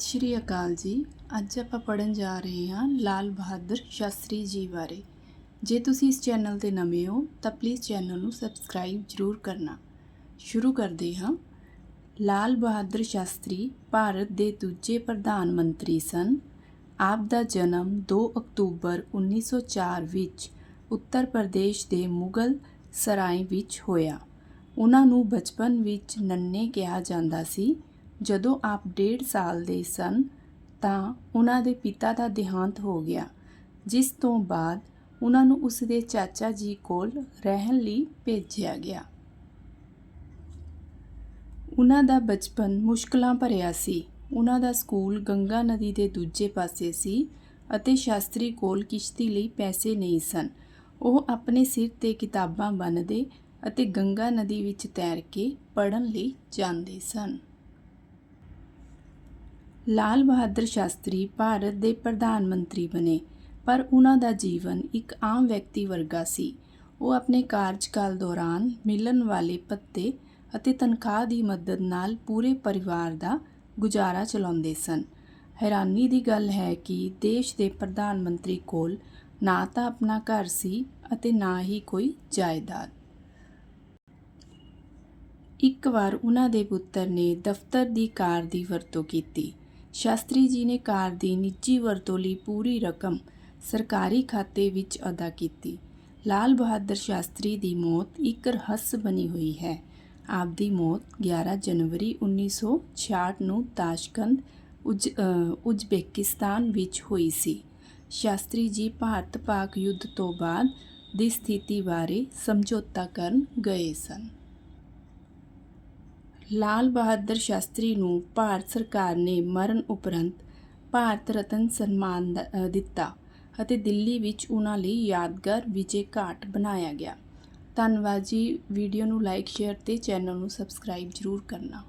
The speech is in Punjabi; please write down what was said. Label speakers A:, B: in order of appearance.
A: ਸ਼੍ਰੀ ਅਕਾਲ ਜੀ। ਅੱਜ ਆਪਾਂ ਪੜਨ ਜਾ ਰਹੇ ਹਾਂ ਲਾਲ ਬਹਾਦਰ ਸ਼ਾਸਤਰੀ ਜੀ ਬਾਰੇ। ਜੇ ਤੁਸੀਂ ਇਸ ਚੈਨਲ ਤੇ ਨਵੇਂ ਹੋ, ਤਾਂ ਪਲੀਜ਼ ਚੈਨਲ ਨੂੰ ਸਬਸਕ੍ਰਾਈਬ ਜ਼ਰੂਰ ਕਰਨਾ। ਸ਼ੁਰੂ ਕਰਦੇ ਹਾਂ। ਲਾਲ ਬਹਾਦਰ ਸ਼ਾਸਤਰੀ ਭਾਰਤ ਦੇ ਦੂਜੇ ਪ੍ਰਧਾਨ ਮੰਤਰੀ ਸਨ। ਆਪ ਦਾ ਜਨਮ 2 ਅਕਤੂਬਰ 1904 ਵਿੱਚ ਉੱਤਰ ਪ੍ਰਦੇਸ਼ ਦੇ ਮੁਗਲ ਸਰਾਏ ਵਿੱਚ ਹੋਇਆ। ਉਹਨਾਂ ਨੂੰ ਬਚਪਨ ਵਿੱਚ ਨੰਨੇ ਕਿਹਾ ਜਾਂਦਾ ਸੀ। ਜਦੋਂ ਆਪ ਡੇਢ ਸਾਲ ਦੇ ਸਨ, ਤਾਂ ਉਹਨਾਂ ਦੇ ਪਿਤਾ ਦਾ ਦੇਹਾਂਤ ਹੋ ਗਿਆ, ਜਿਸ ਤੋਂ ਬਾਅਦ ਉਹਨਾਂ ਨੂੰ ਉਸ ਦੇ ਚਾਚਾ ਜੀ ਕੋਲ ਰਹਿਣ ਲਈ ਭੇਜਿਆ ਗਿਆ। ਉਹਨਾਂ ਦਾ ਬਚਪਨ ਮੁਸ਼ਕਲਾਂ ਭਰਿਆ ਸੀ। ਉਹਨਾਂ ਦਾ ਸਕੂਲ ਗੰਗਾ ਨਦੀ ਦੇ ਦੂਜੇ ਪਾਸੇ ਸੀ ਅਤੇ ਸ਼ਾਸਤਰੀ ਕੋਲ ਕਿਸ਼ਤੀ ਲਈ ਪੈਸੇ ਨਹੀਂ ਸਨ। ਉਹ ਆਪਣੇ ਸਿਰ ਤੇ ਕਿਤਾਬਾਂ ਬੰਨ੍ਹਦੇ ਅਤੇ ਗੰਗਾ ਨਦੀ ਵਿੱਚ ਤੈਰ ਕੇ ਪੜ੍ਹਨ ਲਈ ਜਾਂਦੇ ਸਨ। ਲਾਲ ਬਹਾਦਰ ਸ਼ਾਸਤਰੀ ਭਾਰਤ ਦੇ ਪ੍ਰਧਾਨ ਮੰਤਰੀ ਬਣੇ, ਪਰ ਉਹਨਾਂ ਦਾ ਜੀਵਨ ਇੱਕ ਆਮ ਵਿਅਕਤੀ ਵਰਗਾ ਸੀ। ਉਹ ਆਪਣੇ ਕਾਰਜਕਾਲ ਦੌਰਾਨ ਮਿਲਣ ਵਾਲੇ ਪੱਤੇ ਅਤੇ ਤਨਖਾਹ ਦੀ ਮਦਦ ਨਾਲ ਪੂਰੇ ਪਰਿਵਾਰ ਦਾ ਗੁਜ਼ਾਰਾ ਚਲਾਉਂਦੇ ਸਨ। ਹੈਰਾਨੀ ਦੀ ਗੱਲ ਹੈ ਕਿ ਦੇਸ਼ ਦੇ ਪ੍ਰਧਾਨ ਮੰਤਰੀ ਕੋਲ ਨਾ ਤਾਂ ਆਪਣਾ ਘਰ ਸੀ ਅਤੇ ਨਾ ਹੀ ਕੋਈ ਜਾਇਦਾਦ। ਇੱਕ ਵਾਰ ਉਹਨਾਂ ਦੇ ਪੁੱਤਰ ਨੇ ਦਫ਼ਤਰ ਦੀ ਕਾਰ ਦੀ ਵਰਤੋਂ ਕੀਤੀ। ਸ਼ਾਸਤਰੀ ਜੀ ਨੇ ਕਾਰ ਦੀ ਨਿੱਜੀ ਵਰਤੋਂ ਲਈ ਪੂਰੀ ਰਕਮ ਸਰਕਾਰੀ ਖਾਤੇ ਵਿੱਚ ਅਦਾ ਕੀਤੀ। ਲਾਲ ਬਹਾਦਰ ਸ਼ਾਸਤਰੀ ਦੀ ਮੌਤ ਇੱਕ ਰਹੱਸ ਬਣੀ ਹੋਈ ਹੈ। ਆਪ ਦੀ ਮੌਤ 11 ਜਨਵਰੀ 1966 ਨੂੰ ਤਾਸ਼ਕੰਦ, ਉਜ ਉਜ਼ਬੇਕਿਸਤਾਨ ਵਿੱਚ ਹੋਈ ਸੀ। ਸ਼ਾਸਤਰੀ ਜੀ ਭਾਰਤ ਪਾਕ ਯੁੱਧ ਤੋਂ ਬਾਅਦ ਦੀ ਸਥਿਤੀ ਬਾਰੇ ਸਮਝੌਤਾ ਕਰਨ ਗਏ ਸਨ। ਲਾਲ ਬਹਾਦਰ ਸ਼ਾਸਤਰੀ ਨੂੰ ਭਾਰਤ ਸਰਕਾਰ ਨੇ ਮਰਨ ਉਪਰੰਤ ਭਾਰਤ ਰਤਨ ਸਨਮਾਨ ਦ- ਦਿੱਤਾ ਅਤੇ ਦਿੱਲੀ ਵਿੱਚ ਉਹਨਾਂ ਲਈ ਯਾਦਗਾਰ ਵਿਜੇ ਘਾਟ ਬਣਾਇਆ ਗਿਆ। ਧੰਨਵਾਦ ਜੀ। ਵੀਡੀਓ ਨੂੰ ਲਾਈਕ, ਸ਼ੇਅਰ ਤੇ ਚੈਨਲ ਨੂੰ ਸਬਸਕ੍ਰਾਈਬ ਜ਼ਰੂਰ ਕਰਨਾ।